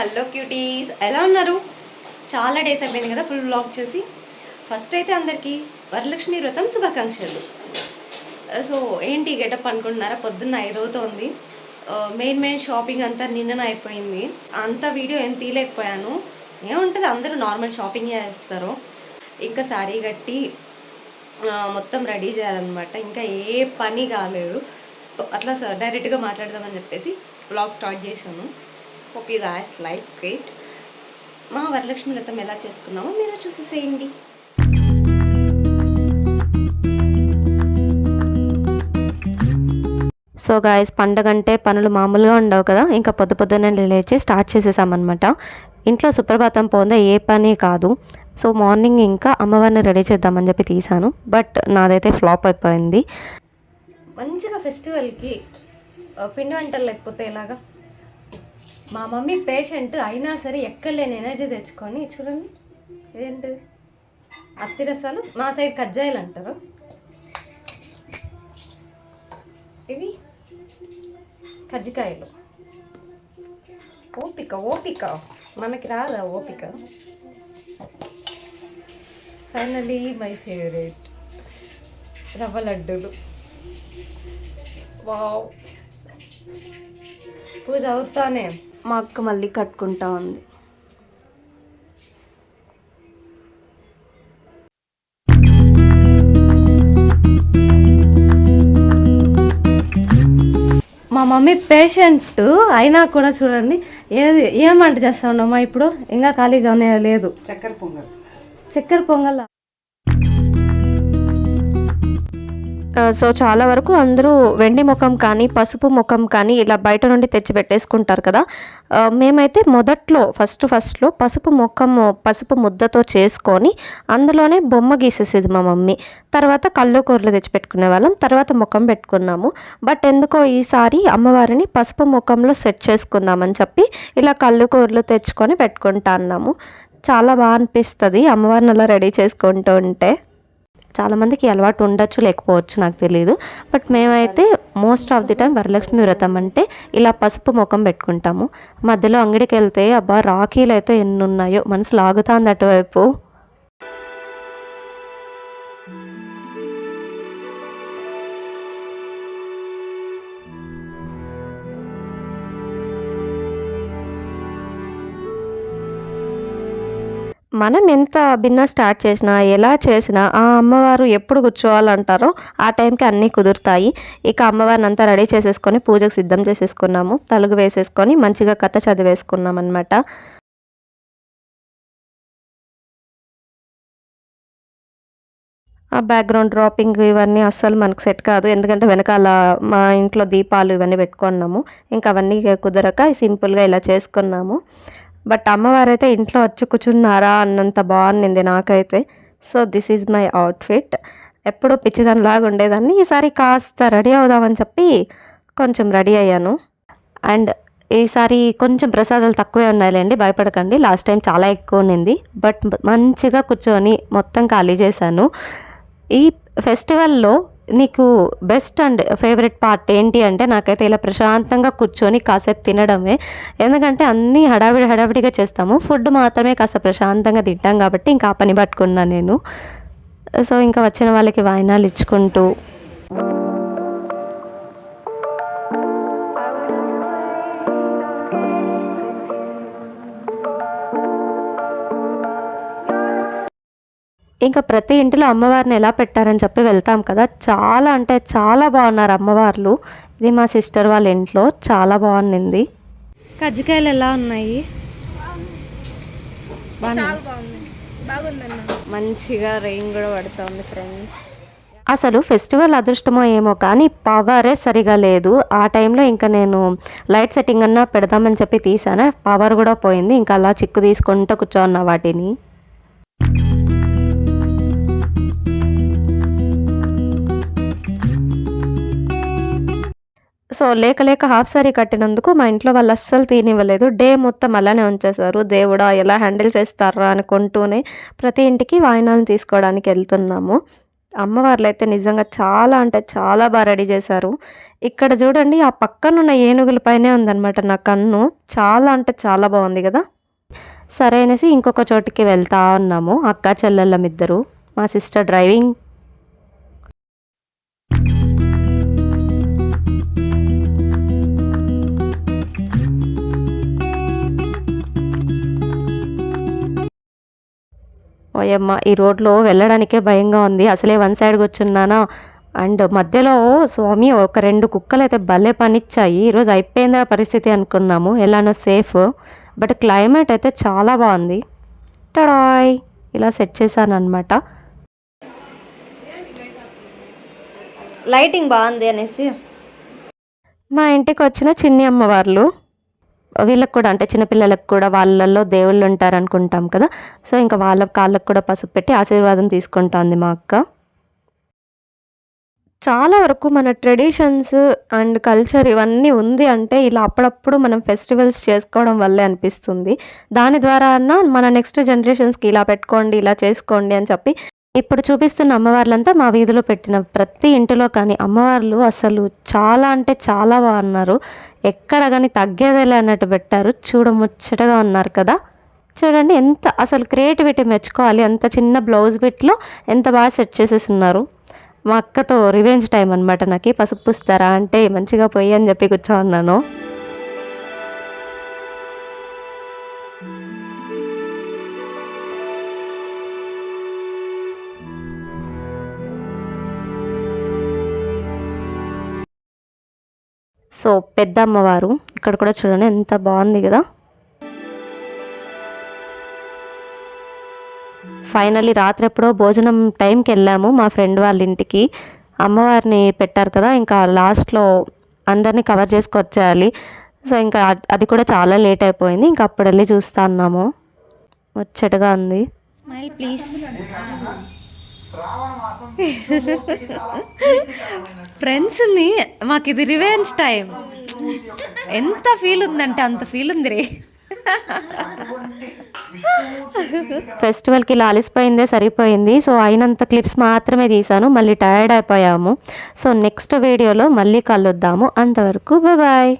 Hello cuties ఎలా ఉన్నారు? చాలా డేస్ అయిపోయింది కదా ఫుల్ బ్లాగ్ చేసి. ఫస్ట్ అయితే అందరికీ వరలక్ష్మి వ్రతం శుభాకాంక్షలు. సో ఏంటి గెటప్ అనుకుంటున్నారా? పొద్దున్న ఐదవుతోంది. మెయిన్ మెయిన్ షాపింగ్ అంతా నిన్ననే అయిపోయింది. అంత వీడియో ఏం తీయలేకపోయాను. ఏముంటుంది? అందరూ నార్మల్ షాపింగ్ చేస్తారు. ఇంకా శారీ కట్టి uh, మొత్తం రెడీ చేయాలన్నమాట. ఇంకా ఏ పని కాలేదు. అట్లా సార్ డైరెక్ట్గా మాట్లాడదామని చెప్పేసి బ్లాగ్ స్టార్ట్ చేశాను. Hope you guys like it మా వరలక్ష్మి వ్రతం ఎలా చేసుకున్నామో మీరు చూసేసేయండి సో గాయస్ పండగ అంటే పనులు మామూలుగా ఉండవు కదా? ఇంకా పొద్దు పొద్దున్నే లేచి స్టార్ట్ చేసేసామన్నమాట. ఇంట్లో సుప్రభాతం పోందే ఏ పని కాదు. సో మార్నింగ్ ఇంకా అమ్మవారిని రెడీ చేద్దామని చెప్పి తీసాను. బట్ నాదైతే ఫ్లాప్ అయిపోయింది. మంచిగా ఫెస్టివల్కి పిండి వంటలు లేకపోతే ఎలాగా? మా మమ్మీ పేషెంట్ అయినా సరే ఎక్కడ లేని ఎనర్జీ తెచ్చుకొని చూడండి ఏంటిది అత్తిరసాలు మా సైడ్ కజ్జాయిలు అంటారు. ఇవి కజ్జికాయలు. ఓపిక ఓపిక. మనకి రాదా ఓపిక? ఫైనలీ మై ఫేవరెట్ రవ్వ లడ్డూలు. వావ్ పూజ అవుతానే. మా అక్క మళ్ళీ కట్టుకుంటా ఉంది. మా మమ్మీ పేషెంట్ అయినా కూడా చూడండి ఏది ఏమంట చేస్తా ఉండమ్మా ఇప్పుడు? ఇంకా ఖాళీగానే లేదు? చక్కెర పొంగల్. చక్కెర పొంగల్? సో చాలా వరకు అందరూ వెండి ముఖం కానీ పసుపు ముఖం కానీ ఇలా బయట నుండి తెచ్చి పెట్టేసుకుంటారు కదా. మేమైతే మొదట్లో ఫస్ట్ ఫస్ట్లో పసుపు ముఖం పసుపు ముద్దతో చేసుకొని అందులోనే బొమ్మ గీసేసేది మా మమ్మీ. తర్వాత కళ్ళు కూరలు తెచ్చి పెట్టుకునే వాళ్ళం తర్వాత ముఖం పెట్టుకున్నాము. బట్ ఎందుకో ఈసారి అమ్మవారిని పసుపు ముఖంలో సెట్ చేసుకుందామని చెప్పి ఇలా కళ్ళు కూరలు తెచ్చుకొని పెట్టుకుంటా అన్నాము. చాలా బాగా అనిపిస్తుంది అమ్మవారిని అలా రెడీ చేసుకుంటూ ఉంటే. చాలామందికి అలవాటు ఉండొచ్చు లేకపోవచ్చు నాకు తెలియదు బట్ మేమైతే most of the time Varalakshmi Vratam అంటే ఇలా పసుపు ముఖం పెట్టుకుంటాము. మధ్యలో అంగడికి వెళ్తే అబ్బా రాఖీలు అయితే ఎన్ని ఉన్నాయో మనసు లాగుతుంది అటువైపు. మనం ఎంత భిన్న స్టార్ట్ చేసినా ఎలా చేసినా ఆ అమ్మవారు ఎప్పుడు కూర్చోవాలంటారో ఆ టైంకి అన్నీ కుదురుతాయి. ఇక అమ్మవారిని అంతా రెడీ చేసేసుకొని పూజకు సిద్ధం చేసేసుకున్నాము. తలుగు వేసేసుకొని మంచిగా కథ చదివేసుకున్నాం అనమాట ఆ బ్యాక్గ్రౌండ్ డ్రాపింగ్ ఇవన్నీ అస్సలు మనకు సెట్ కాదు. ఎందుకంటే వెనకాల మా ఇంట్లో దీపాలు ఇవన్నీ పెట్టుకున్నాము. ఇంకా అవన్నీ కుదరక సింపుల్గా ఇలా చేసుకున్నాము. బట్ అమ్మవారు అయితే ఇంట్లో వచ్చి కూర్చున్నారా అన్నంత బాగుంది నాకైతే. So this is my outfit. ఎప్పుడూ పిచ్చిదానిలాగా ఉండేదాన్ని. ఈసారి కాస్త రెడీ అవుదామని చెప్పి కొంచెం రెడీ అయ్యాను. అండ్ ఈసారి కొంచెం ప్రసాదాలు తక్కువే ఉన్నాయిలేండి భయపడకండి. లాస్ట్ టైం చాలా ఎక్కువ ఉండింది. బట్ మంచిగా కూర్చొని మొత్తం ఖాళీ చేశాను. ఈ ఫెస్టివల్లో నీకు బెస్ట్ అండ్ ఫేవరెట్ పార్ట్ ఏంటి అంటే నాకైతే ఇలా ప్రశాంతంగా కూర్చొని కాసేపు తినడమే. ఎందుకంటే అన్నీ హడావిడి హడావిడిగా చేస్తాము. ఫుడ్ మాత్రమే కాస్త ప్రశాంతంగా తింటాం కాబట్టి ఇంకా ఆ పని పట్టుకున్నా నేను. సో ఇంకా వచ్చిన వాళ్ళకి వాయినాలు ఇచ్చుకుంటూ ఇంకా ప్రతి ఇంటిలో అమ్మవారిని ఎలా పెట్టారని చెప్పి వెళ్తాం కదా. చాలా అంటే చాలా బాగున్నారు అమ్మవార్లు. ఇది మా సిస్టర్ వాళ్ళ ఇంట్లో. చాలా బాగుంది కజ్జికాయలు ఎలా ఉన్నాయి? మంచిగా రెయిన్ కూడా పడుతుంది ఫ్రెండ్స్ అసలు ఫెస్టివల్ అదృష్టమో ఏమో కానీ పవరే సరిగా లేదు. ఆ టైంలో ఇంకా నేను లైట్ సెట్టింగ్ అన్నా పెడదామని చెప్పి తీసాను పవర్ కూడా పోయింది. ఇంకా అలా చిక్కు తీసుకుంటూ కూర్చోన్నా వాటిని. సో లేక లేక హాఫ్ సారీ కట్టినందుకు మా ఇంట్లో వాళ్ళు అస్సలు తీనివ్వలేదు. డే మొత్తం అలానే ఉంచేశారు. దేవుడా ఎలా హ్యాండిల్ చేస్తారా అనుకుంటూనే ప్రతి ఇంటికి వాయినాలను తీసుకోవడానికి వెళ్తున్నాము. అమ్మవార్లు అయితే నిజంగా చాలా అంటే చాలా బాగా రెడీ చేశారు. ఇక్కడ చూడండి ఆ పక్కనున్న ఏనుగుల పైనే ఉందన్నమాట నా కన్ను. చాలా అంటే చాలా బాగుంది కదా. సరే అనేసి ఇంకొక చోటికి వెళ్తా ఉన్నాము. అక్క చెల్లెళ్ళమిద్దరు. మా సిస్టర్ డ్రైవింగ్ ఓయమ్మ ఈ రోడ్లో వెళ్ళడానికే భయంగా ఉంది. అసలే వన్ సైడ్ కూర్చున్నానా? అండ్ మధ్యలో స్వామి ఒక రెండు కుక్కలు అయితే భలే పనిచ్చాయి. ఈరోజు అయిపోయిందా పరిస్థితి అనుకున్నాము. ఎలానో సేఫ్. బట్ క్లైమేట్ అయితే చాలా బాగుంది. టడాయ్! ఇలా సెట్ చేశాను అనమాట లైటింగ్ బాగుంది అనేసి. మా ఇంటికి వచ్చిన చిన్ని అమ్మవార్లు. వీళ్ళకి కూడా అంటే చిన్నపిల్లలకు కూడా వాళ్ళల్లో దేవుళ్ళు ఉంటారు అనుకుంటాం కదా. సో ఇంకా వాళ్ళ కాళ్ళకు కూడా పసుపు పెట్టి ఆశీర్వాదం తీసుకుంటుంది మా అక్క. చాలా వరకు మన ట్రెడిషన్స్ అండ్ కల్చర్ ఇవన్నీ ఉంది అంటే ఇలా అప్పుడప్పుడు మనం ఫెస్టివల్స్ చేసుకోవడం వల్లే అనిపిస్తుంది. దాని ద్వారా మన నెక్స్ట్ జనరేషన్స్కి ఇలా పెట్టుకోండి ఇలా చేసుకోండి అని చెప్పి ఇప్పుడు చూపిస్తున్న అమ్మవార్లంతా మా వీధిలో పెట్టిన ప్రతి ఇంటిలో కానీ అమ్మవార్లు అసలు చాలా అంటే చాలా బాగున్నారు ఎక్కడ కానీ తగ్గేదేలే అన్నట్టు పెట్టారు. చూడముచ్చటగా ఉన్నారు కదా. చూడండి ఎంత అసలు క్రియేటివిటీ మెచ్చుకోవాలి. అంత చిన్న బ్లౌజ్ బిట్లో ఎంత బాగా సెట్ చేసేసి ఉన్నారు మా అక్కతో రివెంజ్ టైం అనమాట నాకు. పసుపు పూస్తారా అంటే మంచిగా పోయి అని చెప్పి కూర్చో సో పెద్ద అమ్మవారు ఇక్కడ కూడా చూడండి ఎంత బాగుంది కదా. ఫైనల్లీ రాత్రి ఎప్పుడో భోజనం టైంకి వెళ్ళాము మా ఫ్రెండ్ వాళ్ళ ఇంటికి. అమ్మవారిని పెట్టారు కదా ఇంకా లాస్ట్లో అందరినీ కవర్ చేసుకొచ్చేయాలి. సో ఇంకా అది కూడా చాలా లేట్ అయిపోయింది ఇంకా అప్పుడు వెళ్ళి చూస్తా అన్నాము. ముచ్చటగా ఉంది. స్మైల్ ప్లీజ్ ఫ్రెండ్స్ని మాకు ఇది రివెంజ్ టైం ఎంత ఫీల్ ఉందంటే అంత ఫీల్ ఉంది రే ఫెస్టివల్కి ఇలా అలసిపోయిందే సరిపోయింది. సో అయినంత క్లిప్స్ మాత్రమే తీసాను మళ్ళీ టైర్డ్ అయిపోయాము. సో నెక్స్ట్ వీడియోలో మళ్ళీ కలుద్దాము. అంతవరకు బాయ్